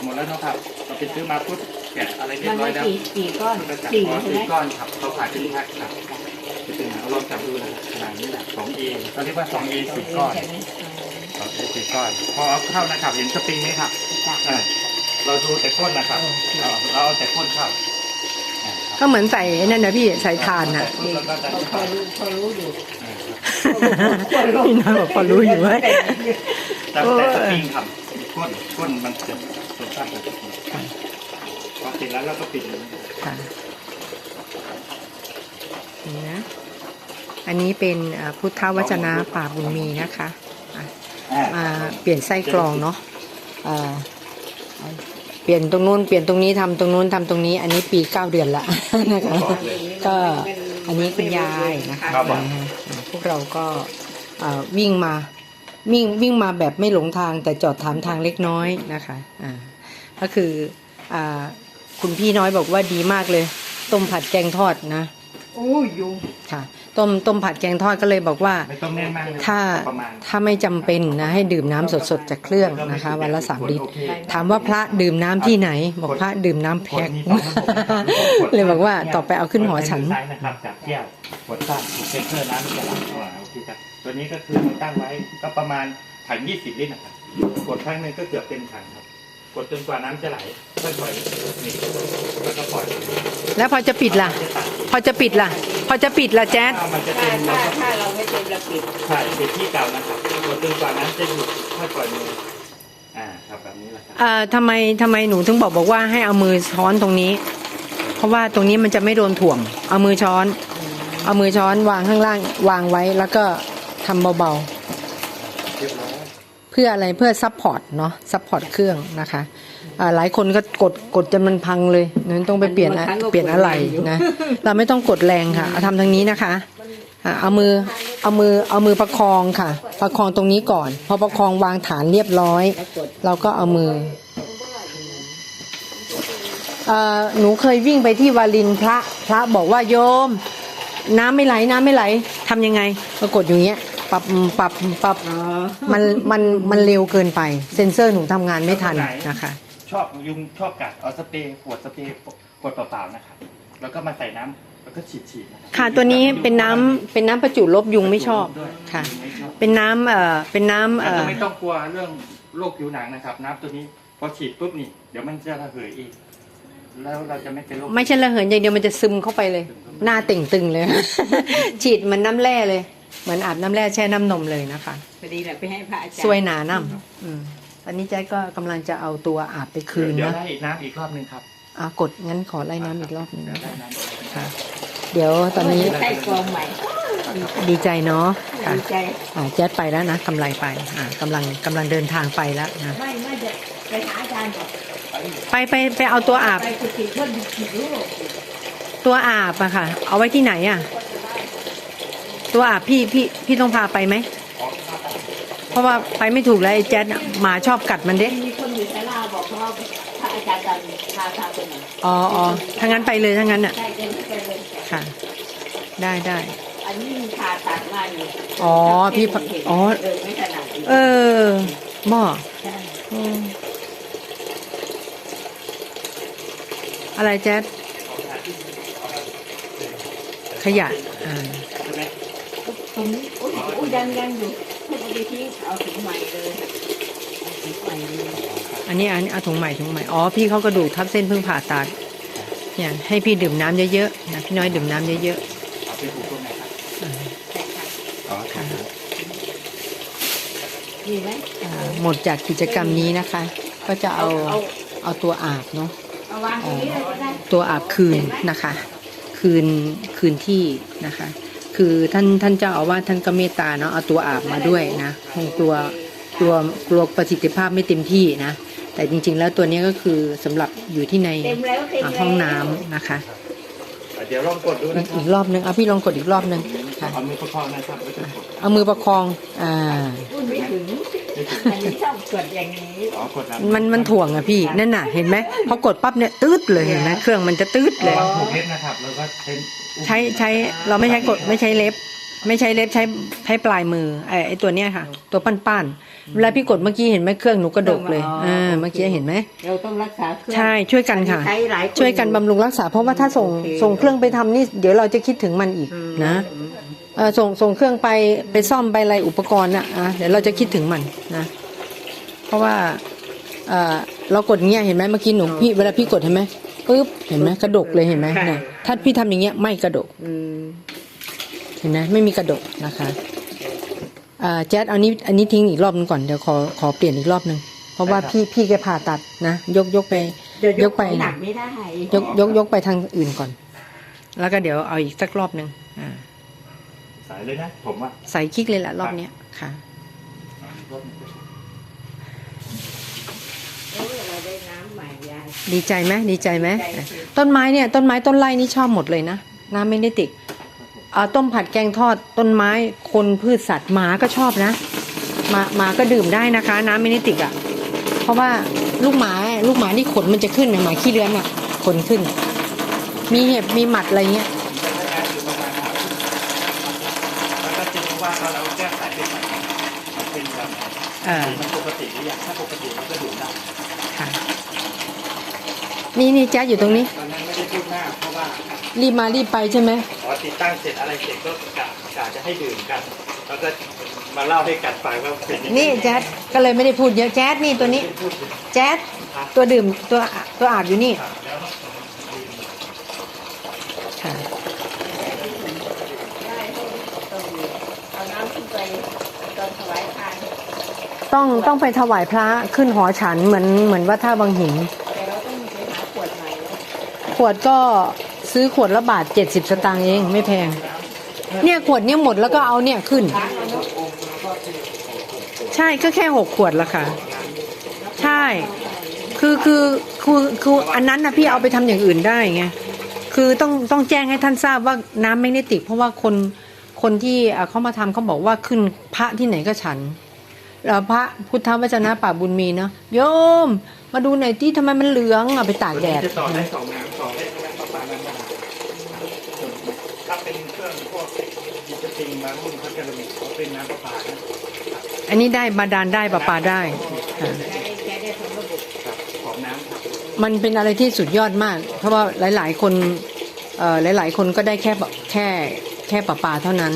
อกหมดแล้วเนาะครับเราไปซื้อมาปุ๊บแกะอะไรเรียมันบร้อยไม่แล้วกี่กี่ก้อนมันก็จับสี่ก้อนใช่สี่ไหมก้อนครับเขาขายเป็นแพ็คครับจะเป็นเอาลองจับดูนะขนาดนี้แหละสองเอเขาเรียกว่าสองเอสี่ก้อนใช่ไหมสองเอสี่ก้อน พอเอาเข้านะครับ เห็นสปริงไหมครับจ้ะเออเราดูแต่ก้นนะครับโอเคเราเราเอาแต่ก้นเข้าอ่าครับ ก็เหมือนใส่นั่นนะพี่ใส่ทานน่ะปุ๊บแล้วก็จะพอรู้พอรู้อยู่ พี่น้อยบอกพอรู้อยู่เว้ย แต่แต่สปริงครับก้นก้นมันจะ ตรงข้ามกับสปริงพอเสร็จแล้วเราก็ปิดเลยค่ะนี่นะอันนี้เป็นอ่าพุทธวจนะป่าบุญมีนะคะอะอ่ามาเปลี่ยนไส้กรองเนาะอ่าเปลี่ยนตรงนู้นเปลี่ยนตรงนี้ทำตรงนู้นทำตรงนี้ อันนี้ปีเก้าเดือนละนะคะก็อันนี้คุณยายนะคะครับผมอ่าพวกเราก็อ่าวิ่งมาวิ่งวิ่งมาแบบไม่หลงทางแต่จอดถามทางเล็กน้อยนะคะอ่า ก็คืออ่าคุณพี่น้อยบอกว่าดีมากเลย ต้มผัดแกงทอดนะโอ้ยยุงค่ะต้มต้มผัดแกงทอดก็เลยบอกว่าไม่ต้องแน่นมากเลยถ้าประมาณถ้าไม่จำเป็นนะให้ดื่มน้ำสดๆจากเครื่องนะคะ วันละสามลิตรถามว่าพระดื่มน้ำที่ไหน บอกพระดื่มน้ำแพ็คเลยบอกว่าต่อไปเอาขึ้นหอฉันไซส์นะครับจากแก้วขวดตั้งถูกเซนเตอร์น้ำจะหลังอ่าโอเคครับตัวนี้ก็คือเราตั้งไว้ก็ประมาณถัง20ลิตรนะครับกดครั้งหนึ่งก็เกือบเต็มถังครับ กดจนกว่าน้ำจะไหลค่อยๆนี่แล้วก็ปล่อยแล้วพอจะปิดล่ะจะตัดพอจะปิดล่ะ พอจะปิดล่ะแจ๊ดถ้ามันจะถ้าเต็มเราถ้าก็ถ้าเราไม่เต็มระปิดใช่ปิดที่เก่านะครับกดจนกว่าน้ำจะหยุดค่อยปล่อยมืออ่าครับแบบนี้แหละครับเอ่อทำไมทำไมหนูถึงบอกบอกว่าให้เอามือช้อนตรงนี้ เพราะว่าตรงนี้มันจะไม่โดนถ่วง เอามือช้อน เอามือช้อนวางข้างล่างวางไว้แล้วก็ทำเบาๆเรียบร้อย เพื่ออะไรเพื่อซัพพอร์ตเนาะซัพพอร์ตเครื่องนะคะอ่าหลายคนก็กดกดจนมันพังเลยนั้นต้องไปเปลี่ยนอะเปลี่ยนอะไรนะเราไม่ต้องกดแรงค่ะเอาทำทางนี้นะคะอ่าเอามือเอามือเอามือประคองค่ะ ประคองตรงนี้ก่อน พอประคองวางฐานเรียบร้อยแล้วกดเราก็เอามือเอ่อหนูเคยวิ่งไปที่วาลินพระพระบอกว่าโยม น้ำไม่ไหลน้ำไม่ไหลทำยังไงปรากฏอย่างเงี้ย ปรับปรับปรับอ๋อมันมันมันเร็วเกินไป เซ็นเซอร์หนูทำงานไม่ทันนะคะ ชอบยุงชอบกัดเอาสเปรย์ขวดสเปรย์ขวดเปล่าๆนะครับแล้วก็มาใส่น้ำแล้วก็ฉีดๆนะครับค่ะตัวนี้เป็นน้ำเป็นน้ำประจุลบยุงไม่ชอบด้วยค่ะ ยุงไม่ชอบเป็นน้ำเอ่อเป็นน้ำแต่เอ่อก็ไม่ต้องกลัวเรื่องโรคผิวหนังนะครับ น้ำตัวนี้พอฉีดปุ๊บนี่ เดี๋ยวมันจะระเหยอีกแล้วเราจะไม่เป็นโรคไม่ใช่ระเหินอย่างเดียวมันจะซึมเข้าไปเลย หน้าเต่งตึงเลย ฉีดเหมือนน้ำแร่เลย เหมือนอาบน้ำแร่แช่น้ำนมเลยนะคะพอดีแหละไปให้พระอาจารย์ซวยหนาน้ำอืมตอนนี้แจ๊คก็กำลังจะเอาตัวอาบไปคืนเดี๋ยวนะได้อีกน้ำอีกรอบหนึ่งครับอะกดงั้นขอไล่น้ำอีกรอบหนึงเดี๋ยวนะได้คะน้ำอีกรอบหนึ่งค่ะ เดี๋ยวตอนนี้ใส่กรองใหม่ดีใจเนาะค่ะดีใจอ่าแจ๊ดไปแล้วนะกำไรไปอ่ากำลังกำลังเดินทางไปแล้วนะไม่ไม่จะไปหาอาจารย์ก่อนไปไปไปเอาตัวอาบไปกุฏิเพื่อนกี่ลูกตัวอาบอะค่ะ เอาไว้ที่ไหนอะ ตัวอาบพี่พี่พี่ต้องพาไปไหม เพราะว่าไปไม่ถูกแล้วไอ้แจ๊ดน่ะหมาชอบกัดมันเด้มีคนอยู่ศาลาบอกว่าพระอาจารย์จันพาพาไปหน่อยอ๋ออ๋อถ้างั้นไปเลยถ้างั้นอะใช่เดินไปเลยค่ะ ได้ได้ อันนี้มีผ่าตัดมาอยู่อ๋อพี่พอ๋อ เดินไม่ถนัดอีกเออหม้อใช่อืมอะไรแจ๊ดขยะอ่า ใช่ไหมตรงนี้โอ้ยโอ้ยยังยังอยู่ทุกทีทิ้งเอาถุงใหม่เลยเอาถุงใหม่เลยอันนี้อันนี้เอาถุงใหม่ถุงใหม่อ๋อพี่เขากระดูกทับเส้นเพิ่งผ่าตัดเนี่ยให้พี่ดื่มน้ำเยอะๆนะพี่น้อยดื่มน้ำเยอะเอาไปผูกตรงไหนครับๆอ่าใช่ค่ะอ๋อครับมีไหมอ่าหมดจากกิจกรรมนี้นะคะ ก็จะเอาเอาเอาตัวอาบเนาะ เอาวางตรงนี้เลยก็ได้ตัวอาบคืนนะคะ คืนคืนที่นะคะ คือท่านท่านเจ้าอาวาสท่านก็เมตตาเนาะเอาตัวอาบมาด้วยนะคงตัวตัวกลัวประสิทธิภาพไม่เต็มที่นะ แต่จริง ๆ แล้วตัวนี้ก็คือสำหรับอยู่ที่ในเต็มแล้วเต็มอ่าแล้วห้องน้ำนะคะเดี๋ยวลองกดดูนะครัอีกรอบนึงเอาพี่ลองกดอีกรอบนึงค่ะเอามือประคองนะครับแล้วก็กดเอามือประคองอ่า พูดไม่ถึงไม่ถึงอันนี้ชอบกดอย่างนี้ อ๋อกดแล้วมันมันถ่วงอะพี่นั่นน่ะเห็นไหมพอกดปั๊บเนี่ยตืดเลยเห็นไหมเครื่องมันจะตืดเลยเราผูกเล็บนะครับ แล้วก็ใช้ใช้ใช้เราไม่ใช้กดไม่ใช้เล็บ ไม่ใช้เล็บใช้ใช้ปลายมือไอ้ไอ้ตัวเนี้ยค่ะ ตัวปั้นๆเวลาพี่กดเมื่อกี้เห็นไหมเครื่องหนูกระดกเลยอ่าเมื่อกี้เห็นไหม เราต้องรักษาเครื่องใช่ช่วยกันค่ะ ใช้หลายค ช่วยกันบำรุงรักษาเพราะว่าถ้าส่งโอเค ส่งเครื่องไปทำนี่ เดี๋ยวเราจะคิดถึงมันอีกอืมนะเออ ส่งส่งเครื่องไปไปซ่อมไปอะไรอุปกรณ์น่ะอะเดี๋ยวเราจะคิดถึงมันนะ เพราะว่าเออเรากดเงี้ยเห็นไหมเมื่อกี้หนูพี่เวลาพี่กดเห็นไหมปึ๊บเห็นไหมกระดกเลยเห็นไหมเนี่ยถ้าพี่ทำอย่างเงี้ยไม่กระดกอืมเห็นไหมไม่มีกระดกนะคะอ่าแจ๊ดเอานี้อันนี้ทิ้งอีกรอบนึงก่อนเดี๋ยวขอขอเปลี่ยนอีกรอบนึงเพราะว่าพี่พี่แกผ่าตัดนะยกยกไปเดี๋ยวยกไปของหนักไม่ได้ยกยกยกไปทางอื่นก่อน แล้วก็เดี๋ยวเอาอีกสักรอบหนึ่งอ่า สายเลยนะผมว่าใส่คลิกเลยแหละรอบเนี้ยค่ะเออเราได้น้ำใหม่ยายดีใจไหมดีใจไหมดีใจต้นไม้เนี่ยต้นไม้ต้นไร่นี่ชอบหมดเลยนะน้ำไม่ได้ติดเอาต้มผัดแกงทอดต้นไม้คนพืชสัตว์หมาก็ชอบนะหมาหมาก็ดื่มได้นะคะ น้ำไม่ได้ติดอะ เพราะว่าลูกหมาลูกหมานี่ขนมันจะขึ้นนะหมาขี้เลื้อนอะขนขึ้น มีเห็บมีหมัดอะไรเงี้ย มันปกติหรือยังถ้าปกติมันก็ดูได้ค่ะนี่นี่แจ๊ดอยู่ตรงนี้ตอนนั้นไม่ได้พูดหน้าเพราะว่ารีบมารีบไปใช่ไหมพอติดตั้งเสร็จอะไรเสร็จก็กะกะจะให้ดื่มกันแล้วก็มาเล่าให้กันฟังว่าเป็นยังไงนี่แจ๊ดก็เลยไม่ได้พูดเยอะแจ๊ดนี่ตัวนี้ไม่ได้พูดถึงแจ๊ดตัวดื่มตัวตัวอาบอยู่นี่ ครับแล้ว ค่ะ ได้ต้องมีเอาน้ำขึ้นไปตอนถวายทาน ต้องต้องไปถวายพระขึ้นหอฉันเหมือนเหมือนว่าท่าบางหินแต่เราต้องไปหาขวดใหมขวดก็ซื้อขวดละบาทเจ็ดสิบสตางค์เองไม่แพง เนี่ยขวดเนี่ยหมดแล้วก็เอาเนี่ยขึ้น ใช่ก็แค่หกขวดละค่ะ ใช่ คือคือคือคืออันนั้นนะพี่เอาไปทำอย่างอื่นได้ไงคือต้องต้องแจ้งให้ท่านทราบว่าน้ำไม่ได้ติดเพราะว่าคนคนที่เขามาทำเขาบอกว่าขึ้นพระที่ไหนก็ฉัน พระพุทธวจนะป่าบุญมีเนาะโยม มาดูหน่อยที่ทำไมมันเหลืองเอาไปตากแดดจะต่อได้สองน้ำต่อได้แค่ประมาณนั้นนะครับถ้าเป็นเครื่องพวกดิจิติงบางรุ่นเขาจะมีเขาเป็นน้ำประปาอันนี้ได้บาดาลได้ประปาได้มันเป็นอะไรที่สุดยอดมาก เพราะว่าหลาย ๆ คนเอ่อหลาย ๆ คนก็ได้แค่แบบแค่แค่ประปาเท่านั้น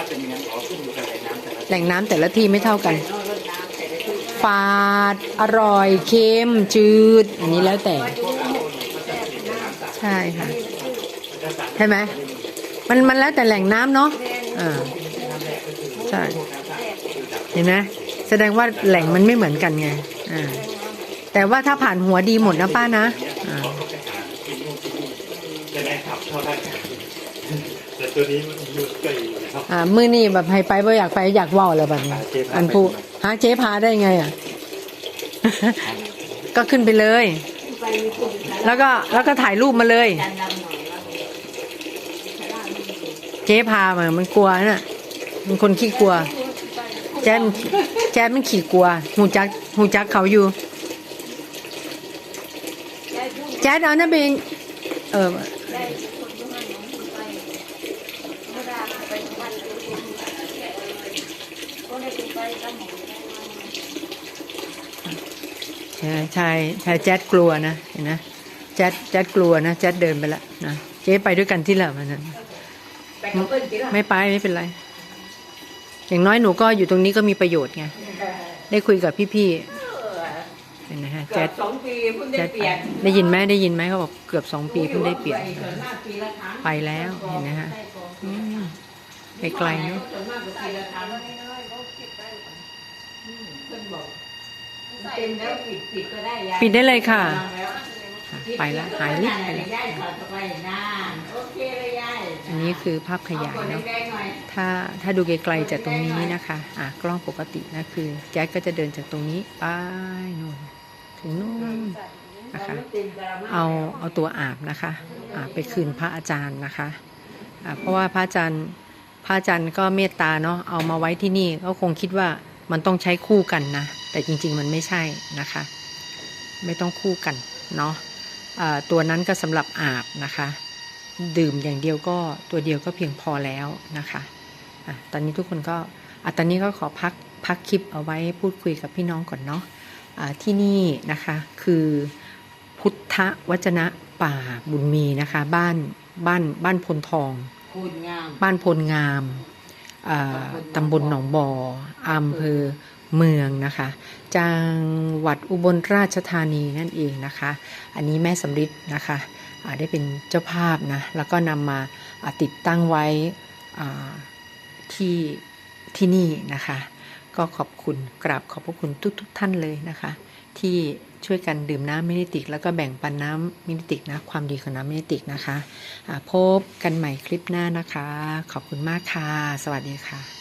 าติเป็นอย่างนั้นขอขึ้นอยู่กับแหล่งน้ำแต่ละแหล่งน้ำแต่ละที่ไม่เท่ากันนอกรดน้ำแต่ละที่ฝาด อร่อย เค็ม จืด อันนี้แล้วแต่ ใช่ค่ะ ใช่ไหม มันมันแล้วแต่แหล่งน้ำเนาะอ่าใช่ เห็นไหมแสดงว่าแหล่งมันไม่เหมือนกันไง อ่า แต่ว่าถ้าผ่านหัวดีหมดนะป้านะ อ่า จะได้ขับเท่าได้ แต่ตัวนี้มันอยู่ไกลอยู่แล้วอ่ามือนี่แบบให้ไปบ่อยากไปอยากเว่าอะไรแบบนี้เจ๊พาไปอันผู้หาเจ๊พาได้ไงอะ ก็ขึ้นไปเลย ไปมีคนแล้วก็แล้วก็ถ่ายรูปมาเลยจานดำหน่อยว่าชะล่าไม่ดีเจ๊พามามันกลัวน่ะ มันคนขี้กลัว แจ๊ดมันแจ๊ดมันขี้กลัวหูจักหูจักเขาอยู่ได้พูดแจ๊ดเอานะเบงเออ ได้คนที่มันน้องไปเมื่อราไปวัด ก็ได้ไปตั้งหมดใช่ใช่ใช่แจ๊ดกลัวนะเห็นนะแจ๊ดแจ๊ดกลัวนะแจ๊ดเดินไปละนะเจ๊ไปด้วยกันที่ละมันนั้นไปกับเพื่อนกี่ละไม่ไปไม่เป็นไร อย่างน้อยหนูก็อยู่ตรงนี้ก็มีประโยชน์ไงได้คุยกับพี่ๆเห็นไหมฮะเกืแจ๊อดบสองปีเพิ่งได้แจ๊ดเปลี่ยนได้ยินไหมได้ยินไหมเขาบอกเกือบสองปีเพิ่งได้เปลี่ยนส่วนมากปีละครั้งไปแล้วเห็นไหมฮะอืมไกลๆเนอะ ส่วนมากก็ปีละครั้งเพื่อนบอกเต็มแล้วปิดปิดก็ได้ยายปิดได้เลยค่ะ วางแล้วไปแล้วหายลิบไปแล้วยายถอดออกไปนานโอเคเลยยายอันนี้คือภาพขยายอเนาะแดงๆหน่อยถ้าถ้าดูไกลๆจากตรงนี้นะคะอะกล้องปกตินะคือแจ็คก็จะเดินจากตรงนี้ไปนู่นถึงนู่นนะคะ เอาเอาตัวอาบนะคะอาบไปคืนพระอาจารย์นะคะอะเพราะว่าพระอาจารย์พระอาจารย์ก็เมตตาเนาะเอามาไว้ที่นี่ก็คงคิดว่า มันต้องใช้คู่กันนะ แต่จริงๆมันไม่ใช่นะคะ ไม่ต้องคู่กันเนาะอ่าตัวนั้นก็สำหรับอาบนะคะ ดื่มอย่างเดียวก็ตัวเดียวก็เพียงพอแล้วนะคะอะตอนนี้ทุกคนก็อะตอนนี้ก็ขอพักพักคลิปเอาไว้พูดคุยกับพี่น้องก่อนเนาะอ่าที่นี่นะคะคือพุทธวจนะป่าบุญมีนะคะ บ้านบ้านบ้านพลทองคูณงามบ้านพลงามอ่า ตำบลหนองบออำเภอเมืองนะคะ จังหวัดอุบลราชธานีนั่นเองนะคะ อันนี้แม่สำริดนะคะได้เป็นเจ้าภาพนะ แล้วก็นำมาติดตั้งไว้ที่ที่นี่นะคะ ก็ขอบคุณกราบขอบพระคุณทุกๆทท่านเลยนะคะ ที่ช่วยกันดื่มน้ำมินิติก แล้วก็แบ่งปันน้ำมินิติกนะ ความดีของน้ำมินิติกนะคะะพบกันใหม่คลิปหน้านะคะ ขอบคุณมากค่ะ สวัสดีค่ะ